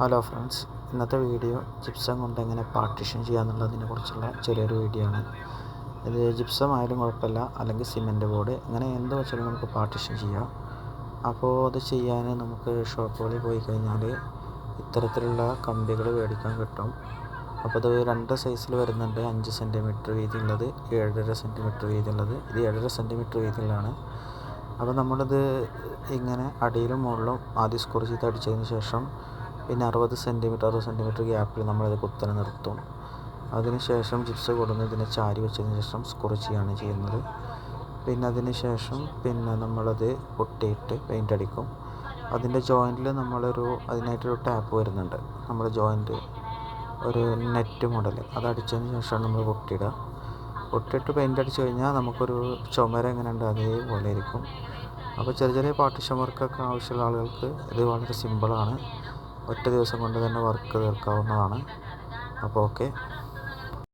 Hello friends ഇന്നത്തെ video gypsum കൊണ്ട് എങ്ങനെ പാർട്ടീഷൻ ചെയ്യാമെന്നുള്ളതിനെ കുറിച്ചുള്ള ചെറിയൊരു വീഡിയോ ആണ്. ഇത് ജിപ്സം ആയാലും കുഴപ്പമില്ല അല്ലെങ്കിൽ സിമെന്റ് ബോർഡ് അങ്ങനെ എന്ത് വെച്ചാലും നമുക്ക് പാർട്ടിഷൻ ചെയ്യാം. അപ്പോൾ അത് ചെയ്യാൻ നമുക്ക് ഷോപ്പുകളിൽ പോയി കഴിഞ്ഞാൽ ഇത്തരത്തിലുള്ള കമ്പികൾ മേടിക്കാൻ കിട്ടും. അപ്പോൾ അത് രണ്ട് സൈസിൽ വരുന്നുണ്ട് അഞ്ച് സെന്റിമീറ്റർ വീതിയുള്ളത് ഏഴര സെന്റിമീറ്റർ വീതിയുള്ളത്. ഇത് ഏഴര സെന്റിമീറ്റർ വീതിയുള്ളതാണ്. അപ്പോൾ നമ്മളിത് ഇങ്ങനെ അടിയിലും മുകളിലും ആദ്യം സ്കോർ ചെയ്ത് അടിച്ചതിന് ശേഷം പിന്നെ അറുപത് സെന്റിമീറ്റർ അറുപത് സെന്റിമീറ്റർ ഗ്യാപ്പിൽ നമ്മളിത് കുത്തനെ നിർത്തും. അതിന് ശേഷം ജിപ്സ് കൊടുന്ന് ഇതിനെ ചാരി വെച്ചതിന് ശേഷം സ്കോർ ചെയ്യുകയാണ് ചെയ്യുന്നത്. പിന്നെ അതിന് ശേഷം പിന്നെ നമ്മളത് പൊട്ടിയിട്ട് പെയിന്റ് അടിക്കും. അതിന്റെ ജോയിന്റിൽ നമ്മളൊരു അതിനായിട്ടൊരു ടാപ്പ് വരുന്നുണ്ട്. നമ്മൾ ജോയിന്റ് ഒരു നെറ്റ് മോഡൽ അത് അടിച്ചതിന് ശേഷമാണ് നമ്മൾ പൊട്ടിയിടുക. പൊട്ടിയിട്ട് പെയിന്റ് അടിച്ചു കഴിഞ്ഞാൽ നമുക്കൊരു ചുമര എങ്ങനെ ഉണ്ട് അതേപോലെ ആയിരിക്കും. അപ്പോൾ ചെറിയ ചെറിയ പാർട്ടിഷൻ വർക്കൊക്കെ ആവശ്യമുള്ള ആളുകൾക്ക് ഇത് വളരെ സിമ്പിളാണ് ഒറ്റ ദിവസം കൊണ്ട് തന്നെ വർക്ക് തീർക്കാവുന്നതാണ്. അപ്പോൾ ഓക്കെ.